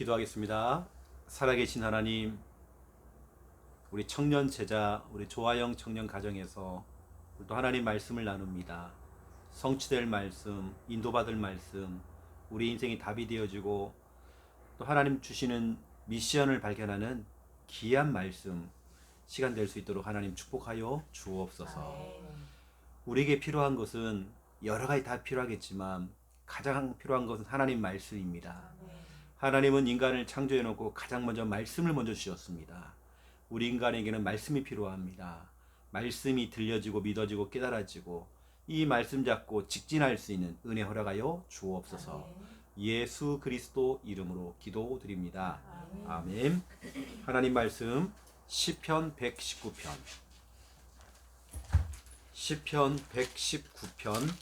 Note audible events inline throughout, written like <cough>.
기도하겠습니다. 살아계신 하나님, 우리 청년 제자, 우리 조아영 청년 가정에서 또 하나님 말씀을 나눕니다. 성취될 말씀, 인도받을 말씀, 우리 인생이 답이 되어지고 또 하나님 주시는 미션을 발견하는 귀한 말씀 시간 될 수 있도록 하나님 축복하여 주옵소서. 우리에게 필요한 것은 여러 가지 다 필요하겠지만 가장 필요한 것은 하나님 말씀입니다. 하나님은 인간을 창조해 놓고 가장 먼저 말씀을 먼저 주셨습니다. 우리 인간에게는 말씀이 필요합니다. 말씀이 들려지고 믿어지고 깨달아지고 이 말씀 잡고 직진할 수 있는 은혜 허락하여 주옵소서. 예수 그리스도 이름으로 기도드립니다. 아멘. 하나님 말씀 시편 119편 시편 119편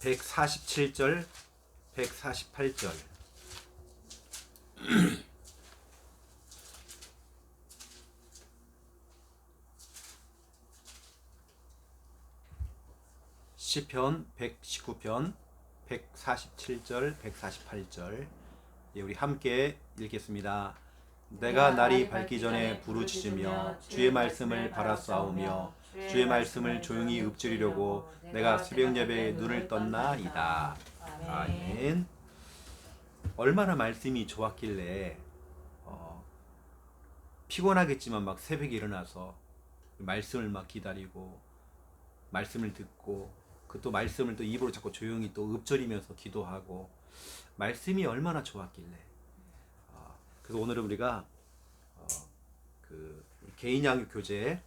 147절 148절 <clears throat> 시편 119편 147절 148절 예, 우리 함께 읽겠습니다. 내가 날이 밝기 전에 부르짖으며 주의 말씀을 바라싸우며 주의 말씀을 조용히 읊조리려고 내가 새벽 예배에 눈을 떴나이다. 아멘. 얼마나 말씀이 좋았길래 어, 피곤하겠지만 막 새벽에 일어나서 말씀을 막 기다리고 말씀을 듣고 그 또 말씀을 또 입으로 자꾸 조용히 또 읊조리면서 기도하고 말씀이 얼마나 좋았길래. 어, 그래서 오늘은 우리가 어, 그 개인 양육 교재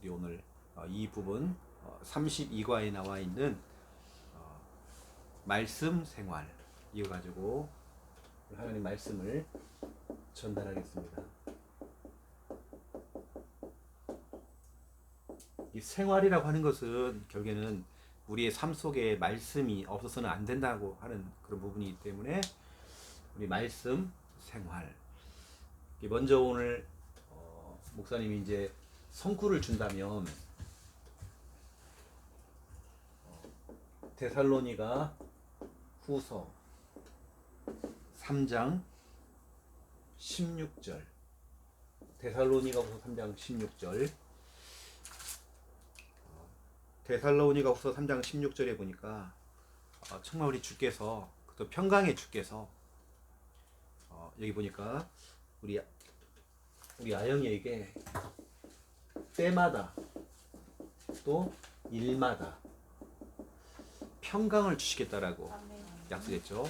우리 오늘 어, 이 부분 어, 32과에 나와 있는 어, 말씀 생활 이어 가지고 하나님 말씀을 전달하겠습니다. 이 생활이라고 하는 것은 결국에는 우리의 삶 속에 말씀이 없어서는 안 된다고 하는 그런 부분이기 때문에 우리 말씀 생활. 먼저 오늘 어, 목사님이 이제 성구를 준다면 어, 데살로니가 후서 3장 16절. 데살로니가 후서 3장 16절. 데살로니가 후서 3장 16절에 보니까 어, 정말 우리 주께서 또 평강의 주께서 어, 여기 보니까 우리 우리 아영이에게 때마다 또 일마다 평강을 주시겠다라고 약속했죠.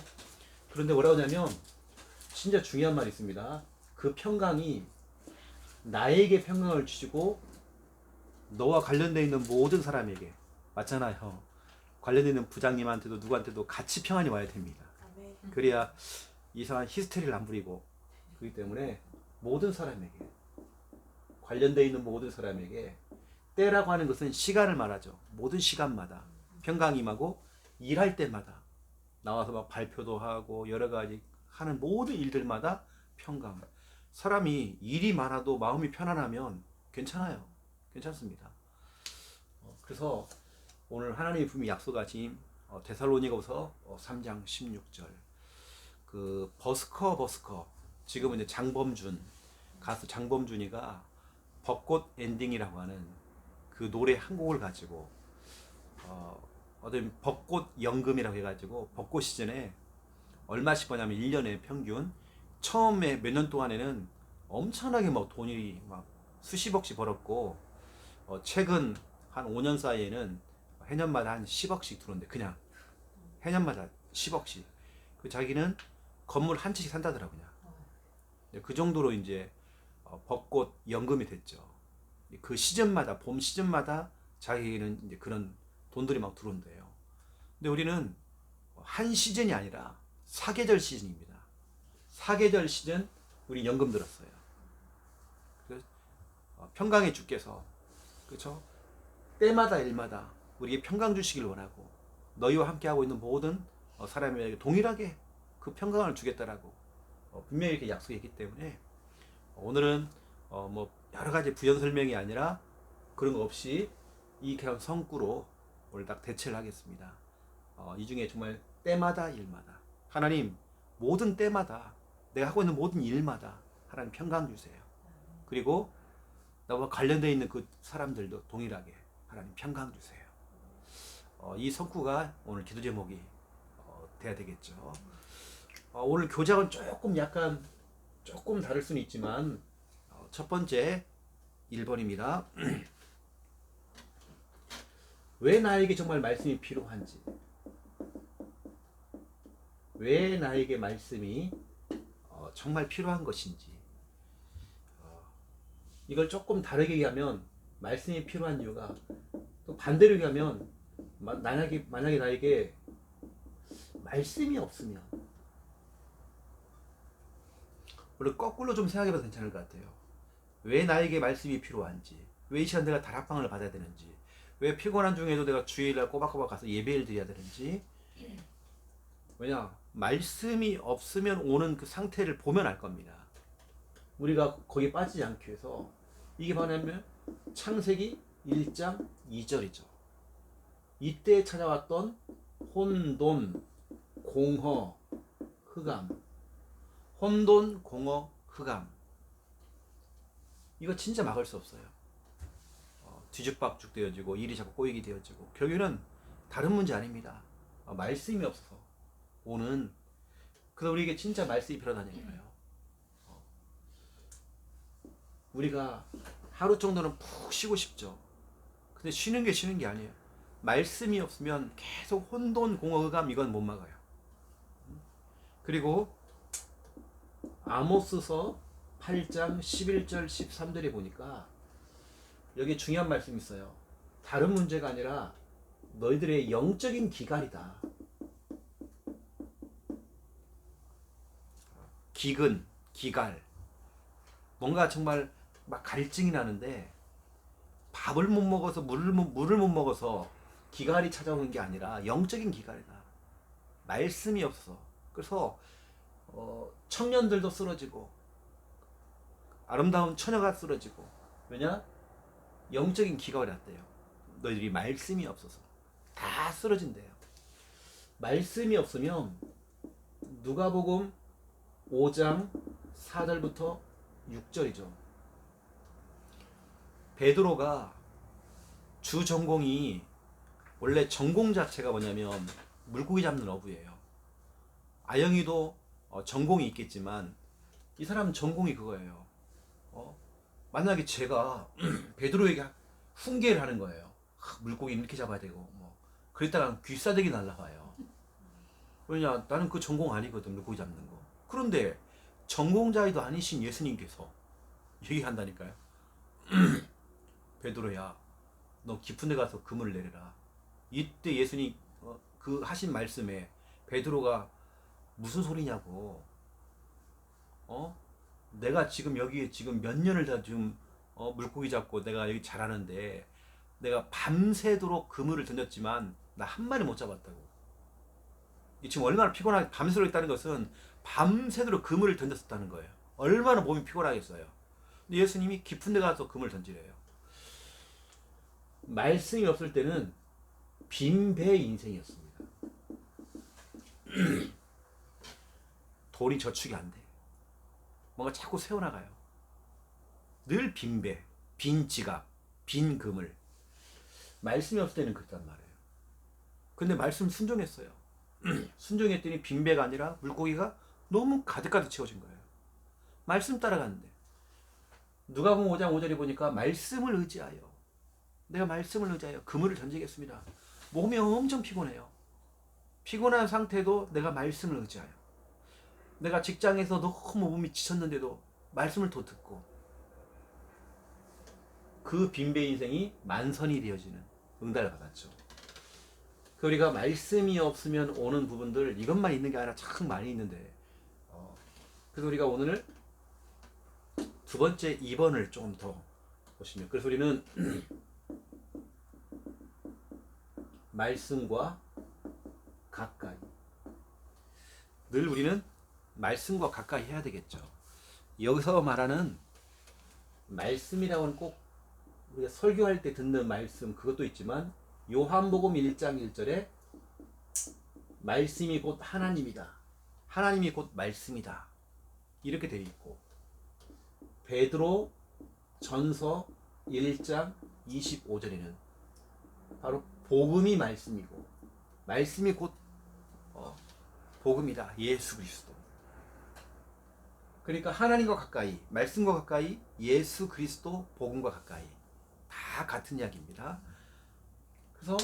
그런데 뭐라고 하냐면 진짜 중요한 말이 있습니다. 그 평강이 나에게 평강을 주시고 너와 관련되어 있는 모든 사람에게 맞잖아요. 관련되어 있는 부장님한테도 누구한테도 같이 평안이 와야 됩니다. 그래야 이상한 히스테리를 안 부리고 그렇기 때문에 모든 사람에게 관련되어 있는 모든 사람에게 때라고 하는 것은 시간을 말하죠. 모든 시간마다 평강이 임하고 일할 때마다 나와서 막 발표도 하고 여러 가지 하는 모든 일들마다 평강. 사람이 일이 많아도 마음이 편안하면 괜찮아요. 괜찮습니다. 어, 그래서 오늘 하나님이 분명히 약속하신 어, 데살로니가서 3장 16절 그 버스커 버스커 지금은 이제 장범준 가수 장범준이가 벚꽃 엔딩이라고 하는 그 노래 한 곡을 가지고 어, 어떤 벚꽃 연금이라고 해가지고 벚꽃 시즌에 얼마씩 버냐면 1년에 평균 처음에 몇 년 동안에는 엄청나게 막 돈이 막 수십억씩 벌었고 어, 최근 한 5년 사이에는 해년마다 한 10억씩 들어오는데 그냥. 해년마다 10억씩. 그 자기는 건물 한 채씩 산다더라 그냥. 네, 그 정도로 이제 어, 벚꽃 연금이 됐죠. 그 시즌마다 봄 시즌마다 자기는 이제 그런 돈들이 막 들어온대요 근데 우리는 한 시즌이 아니라 사계절 시즌입니다 사계절 시즌 우리 연금 들었어요 그래서 어, 평강의 주께서 그렇죠? 때마다 일마다 우리에게 평강 주시길 원하고 너희와 함께 하고 있는 모든 어, 사람에게 동일하게 그 평강을 주겠다라고 어, 분명히 이렇게 약속했기 때문에 오늘은 어, 뭐 여러 가지 부연 설명이 아니라 그런 거 없이 이 그냥 성구로 오늘 딱 대체를 하겠습니다. 이 중에 정말 때마다 일마다 하나님 모든 때마다 내가 하고 있는 모든 일마다 하나님 평강 주세요. 그리고 나와 관련되어 있는 그 사람들도 동일하게 하나님 평강 주세요. 어, 이 성구가 오늘 기도 제목이 어, 돼야 되겠죠. 어, 오늘 교장은 조금 약간 조금 다를 수는 있지만 어, 첫 번째 1번입니다. <clears throat> 왜 나에게 정말 말씀이 필요한지 왜 나에게 말씀이 어, 정말 필요한 것인지 어, 이걸 조금 다르게 얘기하면 말씀이 필요한 이유가 또 반대로 얘기하면 마- 만약에 만약에 나에게 말씀이 없으면 원래 거꾸로 좀 생각해봐도 괜찮을 것 같아요. 왜 나에게 말씀이 필요한지, 왜 이 시간 내가 다락방을 받아야 되는지, 왜 피곤한 중에도 내가 주일날 꼬박꼬박 가서 예배를 드려야 되는지. 왜냐 말씀이 없으면 오는 그 상태를 보면 알 겁니다. 우리가 거기에 빠지지 않기 위해서 이게 뭐냐면 창세기 1장 2절이죠. 이때 찾아왔던 혼돈, 공허, 흑암. 혼돈, 공허, 흑암. 이거 진짜 막을 수 없어요. 어, 뒤죽박죽 되어지고 일이 자꾸 꼬이게 되어지고 결국에는 다른 문제 아닙니다. 어, 말씀이 없어서 오는 그래서 우리에게 진짜 말씀이 필요하다는 얘기예요. 어. 우리가 하루 정도는 푹 쉬고 싶죠. 근데 쉬는 게 쉬는 게 아니에요. 말씀이 없으면 계속 혼돈 공허감 이건 못 막아요. 그리고 아모스서 8장 11절 13절에 보니까 여기 중요한 말씀이 있어요. 다른 문제가 아니라 너희들의 영적인 기갈이다. 기근, 기갈. 뭔가 정말 막 갈증이 나는데 밥을 못 먹어서 물을 못, 물을 못 먹어서 기갈이 찾아오는 게 아니라 영적인 기갈이다. 말씀이 없어. 그래서 어, 청년들도 쓰러지고 아름다운 처녀가 쓰러지고 왜냐? 영적인 기갈이 왔대요. 너희들이 말씀이 없어서 다 쓰러진대요. 말씀이 없으면 누가복음 5장 4절부터 6절이죠. 베드로가 주 전공이 원래 전공 자체가 뭐냐면 물고기 잡는 어부예요. 아영이도 어, 전공이 있겠지만 이 사람 전공이 그거예요. 어? 만약에 제가 <clears throat> 베드로에게 훈계를 하는 거예요. 하, 물고기 이렇게 잡아야 되고 뭐 그랬다가 귀싸대기 날라가요. 왜냐 나는 그 전공 아니거든 물고기 잡는 거. 그런데 전공자이도 아니신 예수님께서 얘기한다니까요. <clears throat> 베드로야, 너 깊은 데 가서 그물을 내려라. 이때 예수님 어, 그 하신 말씀에 베드로가 무슨 소리냐고. 어? 내가 지금 여기에 지금 몇 년을 다 지금 어, 물고기 잡고 내가 여기 잘하는데 내가 밤새도록 그물을 던졌지만 나 한 마리 못 잡았다고. 이 지금 얼마나 피곤하게 밤새도록 있다는 것은 밤새도록 그물을 던졌었다는 거예요. 얼마나 몸이 피곤하겠어요. 근데 예수님이 깊은 데 가서 그물을 던지래요. 말씀이 없을 때는 빈배 인생이었습니다. <clears throat> 돌이 저축이 안 돼. 뭔가 자꾸 세워나가요. 늘 빈배, 빈 지갑, 빈 그물. 말씀이 없을 때는 그랬단 말이에요. 근데 말씀 순종했어요. <clears throat> 순종했더니 빈배가 아니라 물고기가 너무 가득가득 채워진 거예요. 말씀 따라가는데. 누가 보면 5장 5절에 보니까 말씀을 의지하여 내가 말씀을 의지하여 그물을 던지겠습니다. 몸이 엄청 피곤해요. 피곤한 상태도 내가 말씀을 의지하여 내가 직장에서 너무 몸이 지쳤는데도 말씀을 더 듣고 그 빈배 인생이 만선이 되어지는 응답을 받았죠. 그 우리가 말씀이 없으면 오는 부분들 이것만 있는 게 아니라 참 많이 있는데 어, 그래서 우리가 오늘 두 번째 2번을 조금 더 보시면 그래서 우리는 <clears throat> 말씀과 가까이 늘 우리는 말씀과 가까이 해야 되겠죠. 여기서 말하는 말씀이라고는 꼭 우리가 설교할 때 듣는 말씀 그것도 있지만 요한복음 1장 1절에 말씀이 곧 하나님이다. 하나님이 곧 말씀이다. 이렇게 되어 있고 베드로 전서 1장 25절에는 바로 복음이 말씀이고 말씀이 곧 어, 복음이다. 예수 그리스도. 그러니까 하나님과 가까이, 말씀과 가까이, 예수 그리스도 복음과 가까이 다 같은 이야기입니다. 그래서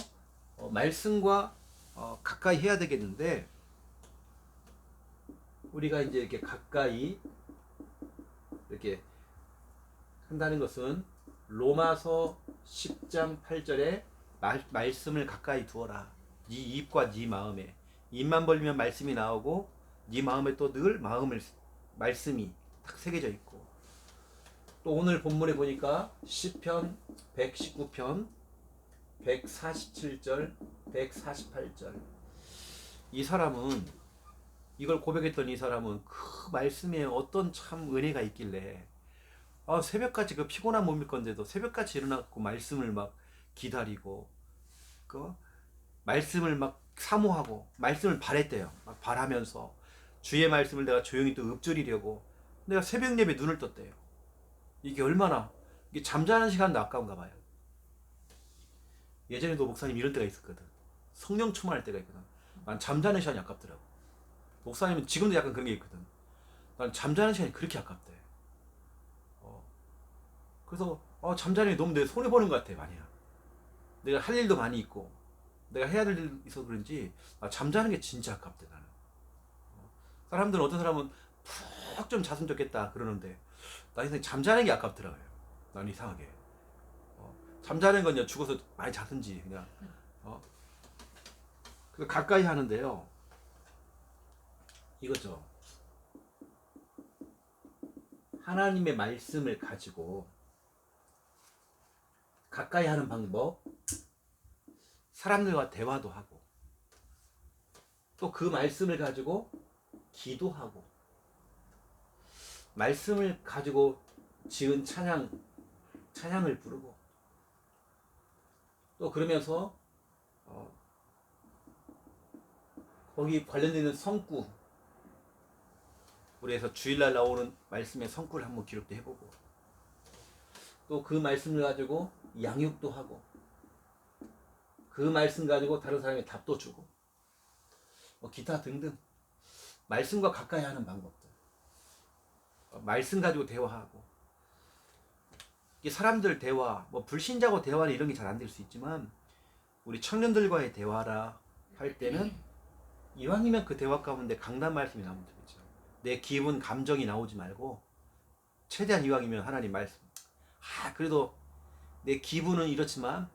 어, 말씀과 어, 가까이 해야 되겠는데 우리가 이제 이렇게 가까이 이렇게 한다는 것은 로마서 10장 8절에 말, 말씀을 가까이 두어라. 네 입과 네 마음에. 입만 벌리면 말씀이 나오고 네 마음에 또 늘 마음을 말씀이 딱 새겨져 있고. 또 오늘 본문에 보니까 시편 119편 147절 148절. 이 사람은 이걸 고백했던 이 사람은 그 말씀에 어떤 참 은혜가 있길래 아, 새벽까지 그 피곤한 몸일 건데도 새벽까지 일어나고 말씀을 막 기다리고 그 말씀을 막 사모하고 말씀을 바랬대요. 막 바라면서 주의 말씀을 내가 조용히 또 읊조리려고 내가 새벽 예배 눈을 떴대요. 이게 얼마나 이게 잠자는 시간도 아까운가 봐요. 예전에도 목사님 이럴 때가 있었거든. 성령 충만할 때가 있거든. 난 잠자는 시간이 아깝더라고. 목사님은 지금도 약간 그런 게 있거든. 난 잠자는 시간이 그렇게 아깝대. 어. 그래서 어, 잠자는 게 너무 내 손해 보는 것 같아 많이야. 내가 할 일도 많이 있고 내가 해야 될 일 있어서 그런지 아, 잠자는 게 진짜 아깝대 나는. 어. 사람들은 어떤 사람은 푹 좀 잤으면 좋겠다 그러는데 나 인생 잠자는 게 아깝더라고요. 난 이상하게. 어. 잠자는 건요 죽어서 많이 자든지 그냥. 어. 그 가까이 하는데요. 이거죠. 하나님의 말씀을 가지고 가까이 하는 방법, 사람들과 대화도 하고, 또 그 말씀을 가지고 기도하고, 말씀을 가지고 지은 찬양, 찬양을 부르고, 또 그러면서, 어, 거기 관련되는 성구, 우리에서 주일날 나오는 말씀의 성구를 한번 기록도 해보고 또 그 말씀을 가지고 양육도 하고 그 말씀 가지고 다른 사람에게 답도 주고 뭐 기타 등등 말씀과 가까이 하는 방법들 어, 말씀 가지고 대화하고 이게 사람들 대화 뭐 불신자고 대화는 이런 게 잘 안 될 수 있지만 우리 청년들과의 대화라 할 때는 이왕이면 그 대화 가운데 강단 말씀이 나오면 되겠죠. 내 기분, 감정이 나오지 말고 최대한 이왕이면 하나님 말씀. 아, 그래도 내 기분은 이렇지만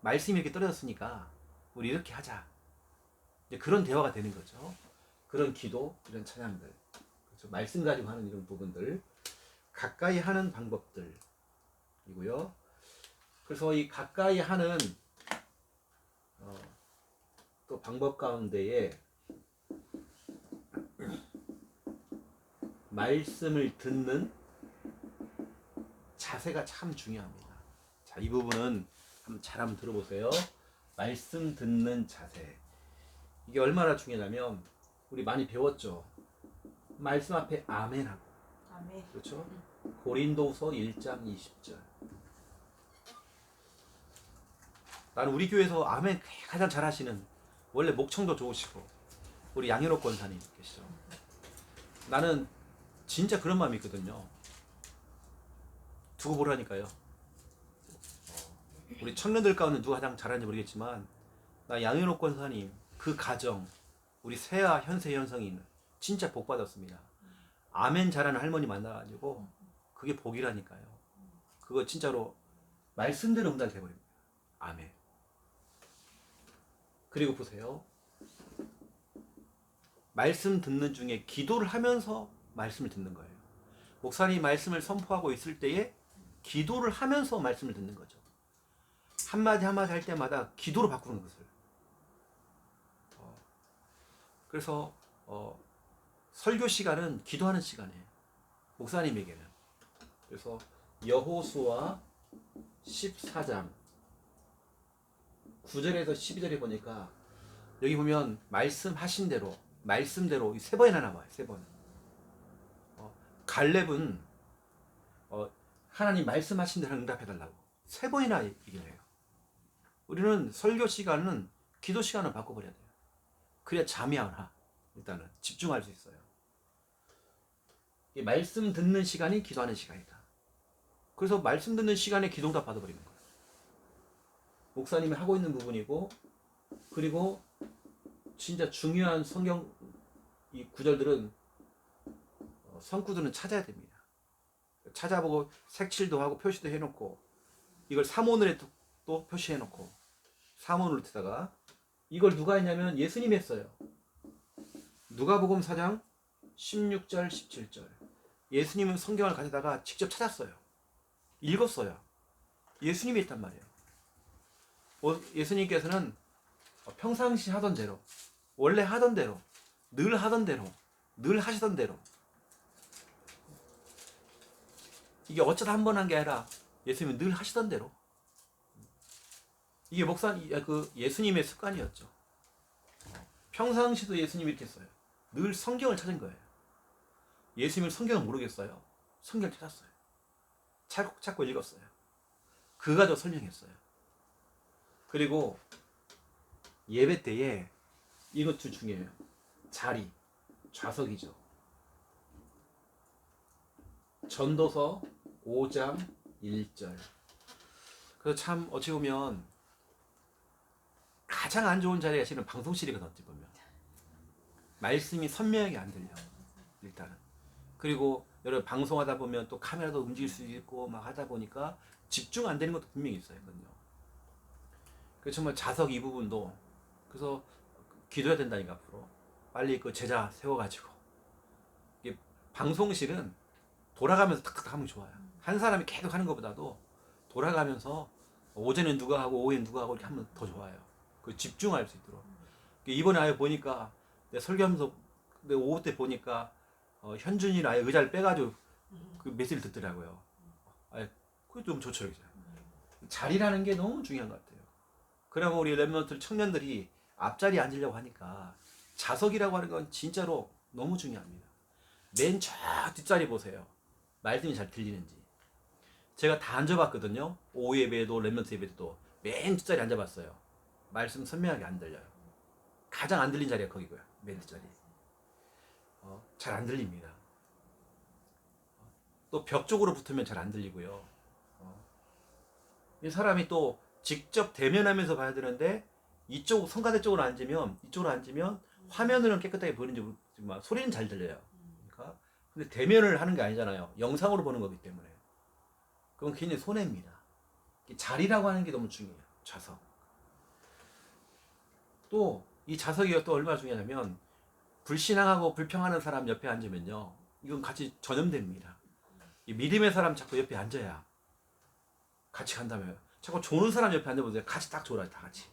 말씀이 이렇게 떨어졌으니까 우리 이렇게 하자. 이제 그런 대화가 되는 거죠. 그런 기도, 이런 찬양들, 그렇죠. 말씀 가지고 하는 이런 부분들 가까이 하는 방법들이고요. 그래서 이 가까이 하는 어, 또 방법 가운데에 말씀을 듣는 자세가 참 중요합니다. 자, 이 부분은 한번 잘 한번 들어보세요. 말씀 듣는 자세. 이게 얼마나 중요하냐면 우리 많이 배웠죠. 말씀 앞에 아멘하고 아멘. 그렇죠? 고린도서 1장 20절. 나는 우리 교회에서 아멘 가장 잘하시는 원래 목청도 좋으시고 우리 양현옥 권사님 계시죠. 나는 진짜 그런 마음이 있거든요. 두고 보라니까요. 우리 청년들 가운데 누가 가장 잘하는지 모르겠지만 나 양현옥 권사님 그 가정 우리 세아 현세 현성이는 진짜 복 받았습니다. 아멘 잘하는 할머니 만나가지고 그게 복이라니까요. 그거 진짜로 말씀대로 응답 돼 버립니다. 아멘. 그리고 보세요. 말씀 듣는 중에 기도를 하면서 말씀을 듣는 거예요. 목사님 말씀을 선포하고 있을 때에 기도를 하면서 말씀을 듣는 거죠. 한마디 한마디 할 때마다 기도로 바꾸는 것을. 어, 그래서 어, 설교 시간은 기도하는 시간이에요. 목사님에게는. 그래서 여호수아 14장 9절에서 12절에 보니까 여기 보면 말씀하신 대로 말씀대로 이세 번이나 나와요. 세 번. 어, 갈렙은 어, 하나님 말씀하신 대로 응답해달라고 세 번이나 얘기를 해요. 우리는 설교 시간은 기도 시간을 바꿔버려야 돼요. 그래야 잠이 안 와. 일단은 집중할 수 있어요. 이 말씀 듣는 시간이 기도하는 시간이다. 그래서 말씀 듣는 시간에 기도응답 받아버리는 거예요. 목사님이 하고 있는 부분이고 그리고 진짜 중요한 성경 이 구절들은 어, 성구들은 찾아야 됩니다. 찾아보고 색칠도 하고 표시도 해놓고 이걸 사모늘에 또, 또 표시해놓고 사모늘로 트다가 이걸 누가 했냐면 예수님이 했어요. 누가복음 4장 16절 17절 예수님은 성경을 가져다가 직접 찾았어요. 읽었어요. 예수님이 했단 말이에요. 어, 예수님께서는 평상시 하던 대로 원래 하던 대로 늘 하던 대로 늘 하시던 대로 이게 어쩌다 한 번 한 게 아니라 예수님은 늘 하시던 대로 이게 목사 그 예수님의 습관이었죠. 평상시도 예수님이 이렇게 했어요. 늘 성경을 찾은 거예요. 예수님은 성경을 모르겠어요. 성경을 찾았어요. 찾고 읽었어요. 그 가지고 설명했어요. 그리고 예배 때에 이것도 중요해요. 자리, 좌석이죠. 전도서 5장 1절. 그래서 참 어찌 보면 가장 안 좋은 자리가 실은 방송실이거든 어찌 보면. 말씀이 선명하게 안 들려 일단은. 그리고 여러분 방송하다 보면 또 카메라도 움직일 수 있고 막 하다 보니까 집중 안 되는 것도 분명히 있어요 그건요. 그래서 정말 자석 이 부분도 그래서 기도해야 된다니까 앞으로. 빨리 그 제자 세워가지고. 방송실은 돌아가면서 탁탁 하면 좋아요 한 사람이 계속 하는 것보다도 돌아가면서 오전엔 누가 하고 오후엔 누가 하고 이렇게 하면 더 좋아요 그 집중할 수 있도록 이번에 아예 보니까 내 설교하면서 내 오후 때 보니까 어, 현준이는 아예 의자를 빼가지고 그 메시지를 듣더라고요. 아예 그게 좀 좋죠, 그죠? 자리라는 게 너무 중요한 것 같아요. 그러면 우리 랩런트 청년들이 앞자리에 앉으려고 하니까 자석이라고 하는 건 진짜로 너무 중요합니다. 맨 저 뒷자리 보세요. 말씀이 잘 들리는지. 제가 다 앉아봤거든요. 오후 예배도 랩런트 예배도 맨 뒷자리 앉아봤어요. 말씀 선명하게 안 들려요. 가장 안 들린 자리가 거기고요. 맨 뒷자리. 어, 잘 안 들립니다. 또 벽 쪽으로 붙으면 잘 안 들리고요. 어. 이 사람이 또 직접 대면하면서 봐야 되는데 이쪽 성가대 쪽으로 앉으면 이쪽으로 앉으면 화면으로는 깨끗하게 보이는지 모르지만 소리는 잘 들려요. 근데 대면을 하는 게 아니잖아요. 영상으로 보는 거기 때문에 그건 굉장히 손해입니다. 이 자리라고 하는 게 너무 중요해요. 좌석. 또이 자석이 또 얼마나 중요하냐면 불신앙하고 불평하는 사람 옆에 앉으면요. 이건 같이 전염됩니다. 이 믿음의 사람 자꾸 옆에 앉아야 같이 간다며요. 자꾸 좋은 사람 옆에 앉아보세요. 같이 딱 졸아요. 다 같이.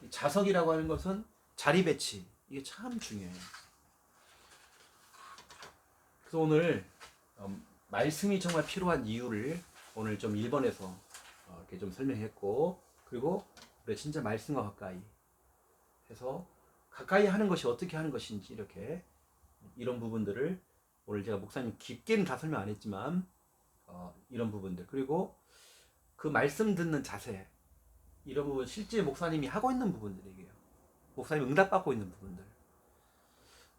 이 자석이라고 하는 것은 자리 배치. 이게 참 중요해요. 그래서 오늘 음, 말씀이 정말 필요한 이유를 오늘 좀 1번에서 어, 이렇게 좀 설명했고 그리고 우리 진짜 말씀과 가까이 해서 가까이 하는 것이 어떻게 하는 것인지 이렇게 이런 부분들을 오늘 제가 목사님 깊게는 다 설명 안 했지만 어, 이런 부분들 그리고 그 말씀 듣는 자세 이런 부분 실제 목사님이 하고 있는 부분들이에요. 목사님 응답받고 있는 부분들.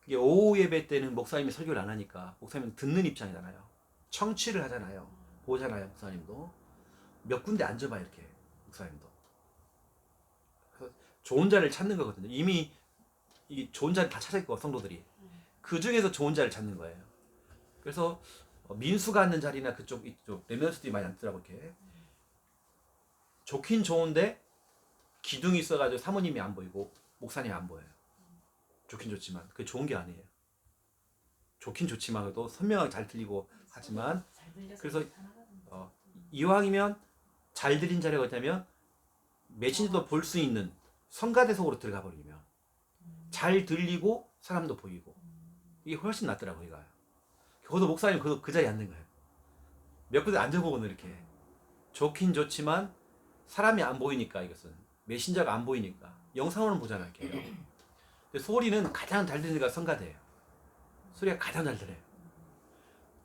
그게 오후 예배 때는 목사님이 설교를 안 하니까 목사님은 듣는 입장이잖아요. 청취를 하잖아요. 보잖아요, 목사님도. 몇 군데 앉아봐 이렇게 목사님도. 좋은 자리를 찾는 거거든요. 이미 이 좋은 자리 다 찾았고 성도들이 그 중에서 좋은 자리를 찾는 거예요. 그래서 어, 민수가 앉는 자리나 그쪽 이쪽 레면스들이 많이 앉더라고 이렇게 좋긴 좋은데 기둥이 있어가지고 사모님이 안 보이고 목사님이 안 보여요. 좋긴 좋지만 그게 좋은 게 아니에요. 좋긴 좋지만 또 선명하게 잘 들리고 하지만 그래서 어, 이왕이면 잘 들린 자리가 어디냐면 메신저도 볼 수 있는 성가대 속으로 들어가 버리면 잘 들리고 사람도 보이고 이게 훨씬 낫더라고요. 이거요. 거기서 목사님 그, 그 자리에 앉는 거예요. 몇 군데 앉아보고는 이렇게 좋긴 좋지만 사람이 안 보이니까 이것은 메신저가 안 보이니까 영상으로는 보잖아요. 근데 소리는 가장 잘 들리는 데가 성가대예요. 소리가 가장 잘 들려요.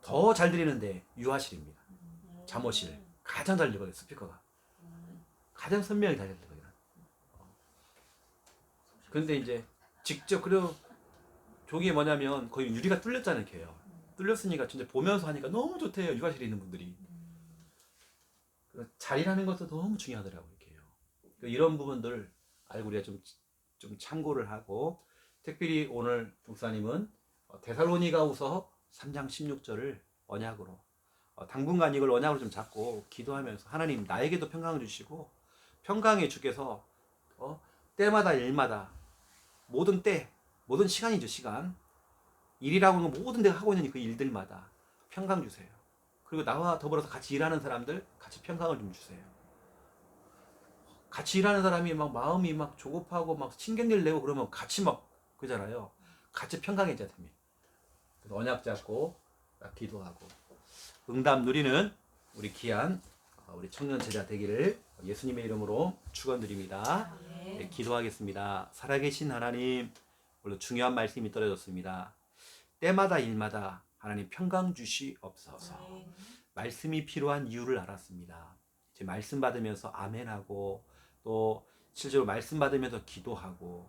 더 잘 들리는데 유아실입니다. 잠옷실 가장 잘 들리거든요 스피커가 가장 선명히 잘 들리거든요. 그런데 이제 직접 그리고 저게 뭐냐면 거의 유리가 뚫렸잖아요, 걔요. 뚫렸으니까 진짜 보면서 하니까 너무 좋대요, 육아실에 있는 분들이. 그 자리라는 것도 너무 중요하더라고요, 이게요. 그러니까 이런 부분들 알고 우리가 좀, 좀 참고를 하고, 특별히 오늘 목사님은 어, 데살로니가우서 3장 16절을 언약으로 어, 당분간 이걸 언약으로 좀 잡고 기도하면서 하나님 나에게도 평강을 주시고 평강의 주께서 어, 때마다 일마다 모든 때 모든 시간이죠 시간. 일이라고 하는 건 모든 내가 하고 있는 그 일들마다 평강 주세요. 그리고 나와 더불어서 같이 일하는 사람들 같이 평강을 좀 주세요 같이 일하는 사람이 막 마음이 막 조급하고 막 신경질 내고 그러면 같이 막 그잖아요 같이 평강해져야 됩니다 언약 잡고 딱 기도하고 응답 누리는 우리 귀한 어, 우리 청년 제자 되기를 예수님의 이름으로 축원드립니다. 네, 기도하겠습니다. 살아계신 하나님, 물론 중요한 말씀이 떨어졌습니다. 때마다 일마다 하나님 평강 주시옵소서. 말씀이 필요한 이유를 알았습니다. 이제 말씀 받으면서 아멘하고 또 실제로 말씀 받으면서 기도하고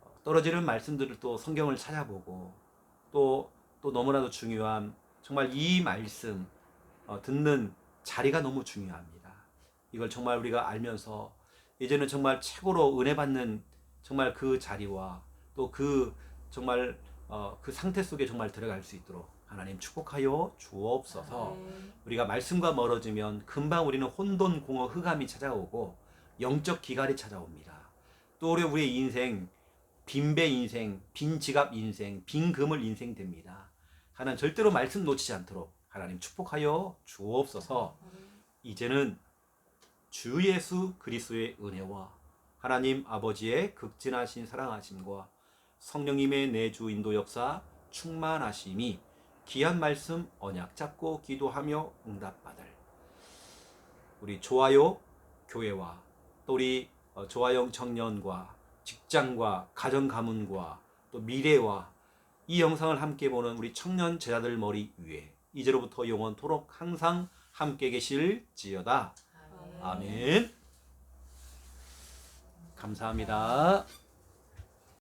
어, 떨어지는 말씀들을 또 성경을 찾아보고 또 또 너무나도 중요한 정말 이 말씀 어, 듣는 자리가 너무 중요합니다. 이걸 정말 우리가 알면서 이제는 정말 최고로 은혜 받는 정말 그 자리와 또 그 정말 어, 그 상태 속에 정말 들어갈 수 있도록 하나님 축복하여 주옵소서. 우리가 말씀과 멀어지면 금방 우리는 혼돈, 공허, 흑암이 찾아오고 영적 기갈이 찾아옵니다. 또 우리 우리의 인생 빈배 인생, 빈 지갑 인생, 빈 그물 인생 됩니다. 하나님 절대로 말씀 놓치지 않도록 하나님 축복하여 주옵소서. 이제는 주 예수 그리스도의 은혜와 하나님 아버지의 극진하신 사랑하심과 성령님의 내주 인도 역사 충만하심이 귀한 말씀 언약 잡고 기도하며 응답받을 우리 좋아요 교회와 또 우리 어, 조아영 청년과 직장과 가정 가문과 또 미래와 이 영상을 함께 보는 우리 청년 제자들 머리 위에 이제로부터 영원토록 항상 함께 계실지어다. 아멘. 감사합니다.